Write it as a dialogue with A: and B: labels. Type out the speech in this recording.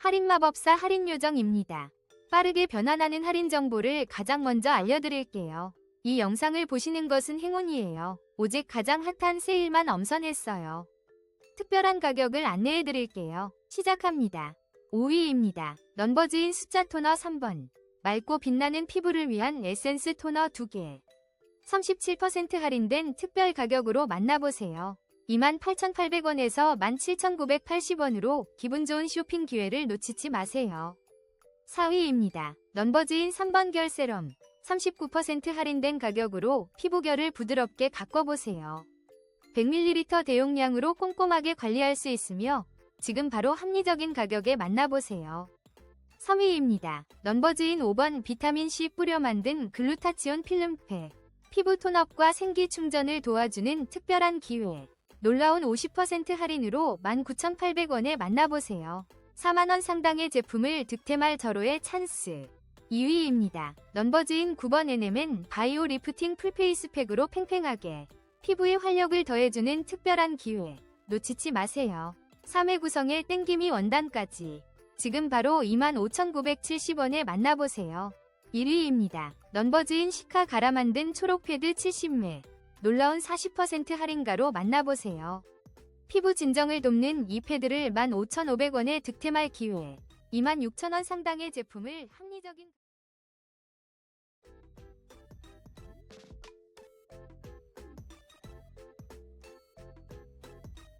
A: 할인마법사 할인요정입니다. 빠르게 변환하는 할인 정보를 가장 먼저 알려드릴게요. 이 영상을 보시는 것은 행운이에요. 오직 가장 핫한 세일만 엄선했어요. 특별한 가격을 안내해드릴게요. 시작합니다. 5위입니다. 런버즈인 숫자 토너 3번. 맑고 빛나는 피부를 위한 에센스 토너 2개. 37% 할인된 특별 가격으로 만나보세요. 28,800원에서 17,980원으로 기분 좋은 쇼핑 기회를 놓치지 마세요. 4위입니다. 런버즈인 3번 결 세럼. 39% 할인된 가격으로 피부결을 부드럽게 가꿔보세요. 100ml 대용량으로 꼼꼼하게 관리할 수 있으며 지금 바로 합리적인 가격에 만나보세요. 3위입니다. 런버즈인 5번 비타민C 뿌려 만든 글루타치온 필름팩. 피부 톤업과 생기 충전을 도와주는 특별한 기회. 놀라운 50% 할인으로 19,800원에 만나보세요. 4만원 상당의 제품을 득템할 절호의 찬스. 2위입니다. 런버즈인 9번 NMN 바이오 리프팅 풀페이스 팩으로 팽팽하게 피부에 활력을 더해주는 특별한 기회. 놓치지 마세요. 3회 구성의 땡김이 원단까지. 지금 바로 25,970원에 만나보세요. 1위입니다. 런버즈인 시카 갈아 만든 초록 패드 70매. 놀라운 40% 할인가로 만나보세요. 피부 진정을 돕는 이 패드를 15,500원에 득템할 기회. 26,000원 상당의 제품을 합리적인